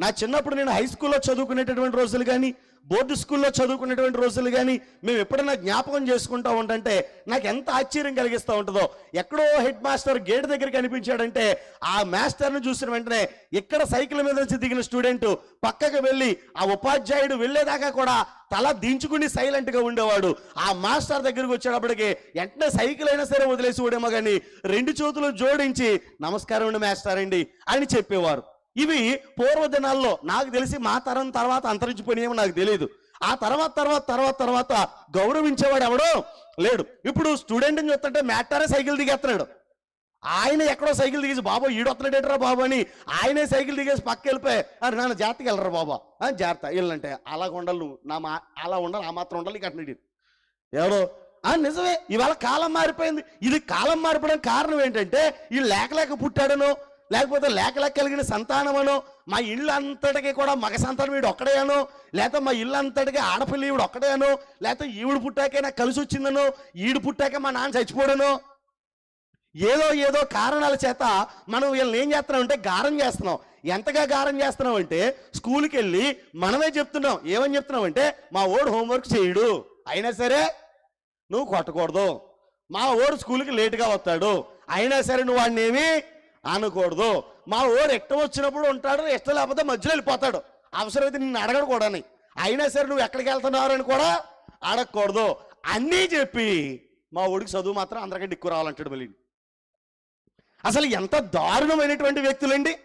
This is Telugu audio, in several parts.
నా చిన్నప్పుడు నేను హై స్కూల్లో చదువుకునేటటువంటి రోజులు కానీ బోర్డు స్కూల్లో చదువుకునేటువంటి రోజులు కానీ మేము ఎప్పుడైనా జ్ఞాపకం చేసుకుంటా ఉంటే నాకు ఎంత ఆశ్చర్యం కలిగిస్తూ ఉంటుందో. ఎక్కడో హెడ్ మాస్టర్ గేట్ దగ్గర కనిపించాడంటే ఆ మాస్టర్ని చూసిన వెంటనే ఇక్కడ సైకిల్ మీద నుంచి దిగిన స్టూడెంట్ పక్కకు వెళ్ళి ఆ ఉపాధ్యాయుడు వెళ్ళేదాకా కూడా తల దించుకుని సైలెంట్గా ఉండేవాడు. ఆ మాస్టర్ దగ్గరికి వచ్చేటప్పటికి వెంటనే సైకిల్ అయినా సరే వదిలేసి ఊడేమో కానీ రెండు చేతులు జోడించి నమస్కారం అండి మాస్టర్ అండి అని చెప్పేవారు. ఇవి పూర్వ దినాల్లో నాకు తెలిసి మా తరం తర్వాత అంతరించిపోయినాయేమో నాకు తెలియదు ఆ తర్వాత తర్వాత తర్వాత తర్వాత గౌరవించేవాడు ఎవడో లేడు. ఇప్పుడు స్టూడెంట్ని చూస్తుంటే మ్యాటరే సైకిల్ దిగేస్తున్నాడు. ఆయన ఎక్కడో సైకిల్ దిగేసి బాబు ఈడొత్తలేడేటరా బాబు అని ఆయనే సైకిల్ దిగేసి పక్క వెళ్ళిపోయి అరే నాన్న జాగ్రత్తగా వెళ్ళరా బాబా ఆ, జాగ్రత్త. వెళ్ళంటే అలా ఉండాలి నువ్వు నా మా అలా ఉండాలి ఆ మాత్రం ఉండాలి ఇక అట్లా ఎవడో? ఆ నిజమే ఇవాళ కాలం మారిపోయింది. ఇది కాలం మారిపోవడానికి కారణం ఏంటంటే ఈ లేక లేక పుట్టాడనో లేకపోతే లేకలా కలిగిన సంతానమనో మా ఇల్లు అంతటికి కూడా మగ సంతానం వీడు ఒక్కడేనో లేకపోతే మా ఇల్లు అంతటికి ఆడపిల్ల ఈవిడు ఒక్కడేనో లేకపోతే ఈవిడు పుట్టాకే నాకు కలిసి వచ్చిందనో ఈడు పుట్టాక మా నాన్న చచ్చిపోడనో. ఏదో ఏదో కారణాల చేత మనం వీళ్ళని ఏం చేస్తున్నాం అంటే గారం చేస్తున్నాం. ఎంతగా గారం చేస్తున్నాం అంటే స్కూల్కి వెళ్ళి మనమే చెప్తున్నాం. ఏమని చెప్తున్నాం అంటే మా ఓడు హోంవర్క్ చేయడు. అయినా సరే నువ్వు కొట్టకూడదు. మా ఓడు స్కూల్కి లేటుగా వస్తాడు. అయినా సరే నువ్వు వాడిని ఏమి అనకూడదు. మా ఓడు ఎట్ట వచ్చినప్పుడు ఉంటాడు ఇష్టం లేకపోతే మధ్యలో వెళ్ళిపోతాడు. అవసరమైతే నిన్ను అడగడు కూడా అయినా సరే నువ్వు ఎక్కడికి వెళ్తున్నావు అని కూడా అడగకూడదు. అన్నీ చెప్పి మా ఊడికి చదువు మాత్రం అందరికంటే ఎక్కువ రావాలంటాడు మళ్ళీ. అసలు ఎంత దారుణమైనటువంటి వ్యక్తులండి.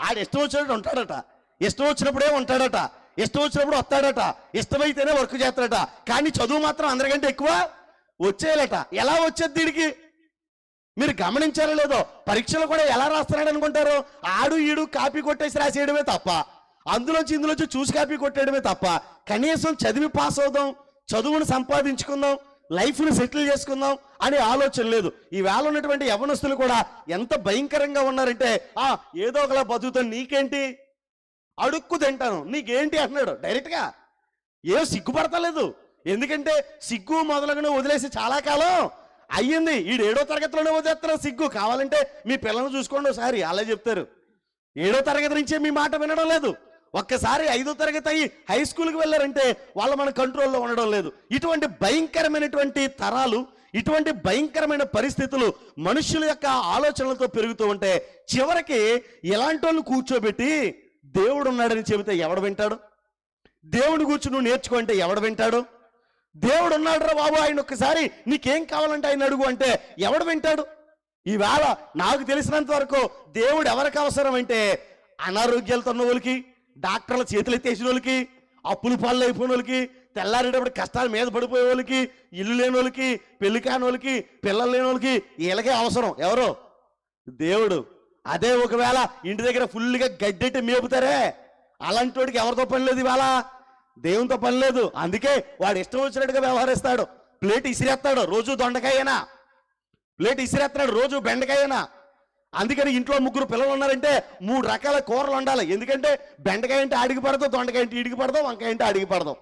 ఆడు ఇష్టం వచ్చినట్టు ఉంటాడట. ఇష్టం వచ్చినప్పుడే ఉంటాడట. ఇష్టం వచ్చినప్పుడు వస్తాడట. ఇష్టమైతేనే వర్క్ చేస్తాడట. కానీ చదువు మాత్రం అందరికంటే ఎక్కువ వచ్చేయాలట. ఎలా వచ్చేది దీనికి? మీరు గమనించారో లేదో పరీక్షలు కూడా ఎలా రాస్తున్నాడు అనుకుంటారు? ఆడు ఈడు కాపీ కొట్టేసి రాసేయడమే తప్ప. అందులోంచి ఇందులోంచి చూసి కాపీ కొట్టేయడమే తప్ప. కనీసం చదివి పాస్ అవుదాం చదువును సంపాదించుకుందాం లైఫ్ని సెటిల్ చేసుకుందాం అనే ఆలోచన లేదు. ఈ వేళ ఉన్నటువంటి యవనస్తులు కూడా ఎంత భయంకరంగా ఉన్నారంటే ఆ ఏదో ఒకలా బతుకుతాను నీకేంటి? అడుక్కు తింటాను. నీకేంటి అంటున్నాడు. డైరెక్ట్గా ఏం సిగ్గుపడతలేదు. ఎందుకంటే సిగ్గు మొదలగున వదిలేసి చాలా కాలం అయ్యింది. ఈడు ఏడో తరగతిలోనే వదిలేస్తున్నారు సిగ్గు. కావాలంటే మీ పిల్లల్ని చూసుకోండి ఒకసారి. అలా చెప్తారు. ఏడో తరగతి నుంచే మీ మాట వినడం లేదు. ఒక్కసారి ఐదో తరగతి అయ్యి హై స్కూల్కి వెళ్ళారంటే వాళ్ళు మన కంట్రోల్లో ఉండడం లేదు. ఇటువంటి భయంకరమైనటువంటి తరాలు ఇటువంటి భయంకరమైన పరిస్థితులు మనుషుల యొక్క ఆలోచనలతో పెరుగుతూ ఉంటే చివరికి ఎలాంటి వాళ్ళు కూర్చోబెట్టి దేవుడు ఉన్నాడని చెబితే ఎవడు వింటాడు? దేవుడు కూర్చుని నేర్చుకుంటే ఎవడు వింటాడు? దేవుడు ఉన్నాడు రా బాబు ఆయన ఒక్కసారి నీకేం కావాలంటే ఆయన అడుగు అంటే ఎవడు వింటాడు? ఈవేళ నాకు తెలిసినంత వరకు దేవుడు ఎవరికి అవసరం అంటే అనారోగ్యాలతో ఉన్న వాళ్ళకి డాక్టర్ల చేతులు ఎత్తేసిన వాళ్ళకి అప్పులు పాలు అయిపోయిన వాళ్ళకి తెల్లారేటప్పుడు కష్టాల మీద పడిపోయే వాళ్ళకి ఇల్లు లేని వాళ్ళకి పెళ్ళి కాని వాళ్ళకి పిల్లలు లేని వాళ్ళకి వీళ్ళకే అవసరం. ఎవరు? దేవుడు. అదే ఒకవేళ ఇంటి దగ్గర ఫుల్గా గడ్డెట్టి మేపుతారే అలాంటి వాడికి ఎవరితో పని లేదు ఇవాళ దేవునితో పని లేదు. అందుకే వాడు ఇష్టం వచ్చినట్టుగా వ్యవహరిస్తాడు. ప్లేట్ ఇసిరేస్తాడు. రోజు దొండకాయనా? ప్లేట్ ఇసిరేస్తున్నాడు. రోజు బెండకాయనా? అందుకని ఇంట్లో ముగ్గురు పిల్లలు ఉన్నారంటే మూడు రకాల కూరలు ఉండాలి ఎందుకంటే బెండకాయ అంటే ఆడికి పడదు దొండకాయ అంటే ఇడికి పడదాం వంకాయ అంటే ఆడికి పడదాం.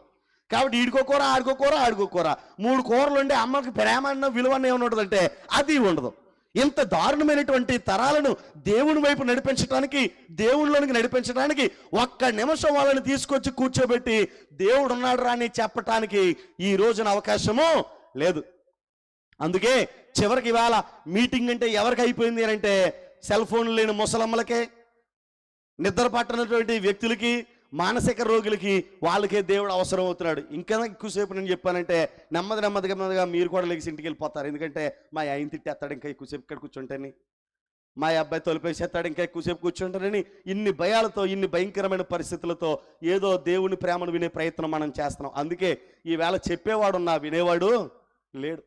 కాబట్టి ఈడుకో కూర ఆడుకో కూర ఆడుకో కూర. మూడు కూరలు ఉండే అమ్మకి ప్రేమ అన్న విలువ అన్న ఏమైనా ఉంటుందంటే అది ఉండదు. ఇంత దారుణమైనటువంటి తరాలను దేవుని వైపు నడిపించడానికి దేవునిలోనికి నడిపించడానికి ఒక్క నిమిషం వాళ్ళని తీసుకొచ్చి కూర్చోబెట్టి దేవుడు ఉన్నాడు రాని చెప్పటానికి ఈ రోజున అవకాశము లేదు. అందుకే చివరికి ఇవాళ మీటింగ్ అంటే ఎవరికి అయిపోయింది అని అంటే సెల్ ఫోన్ లేని ముసలమ్మలకే నిద్ర పట్టనటువంటి వ్యక్తులకి మానసిక రోగులకి వాళ్ళకే దేవుడు అవసరం అవుతున్నాడు. ఇంకా ఎక్కువసేపు నేను చెప్పానంటే నెమ్మది నెమ్మదిగా నెమ్మదిగా మీరు కూడా లెగిసి ఇంటికి వెళ్ళిపోతారు. ఎందుకంటే మా ఆయన తిట్టేస్తాడు ఇంకా ఎక్కువసేపు ఇక్కడ కూర్చుంటేని. మా అబ్బాయి తొలిపేసేస్తాడు ఇంకా ఎక్కువసేపు కూర్చుంటారని ఇన్ని భయాలతో ఇన్ని భయంకరమైన పరిస్థితులతో ఏదో దేవుని ప్రేమను వినే ప్రయత్నం మనం చేస్తున్నాం. అందుకే ఈవేళ చెప్పేవాడు నా వినేవాడు లేడు.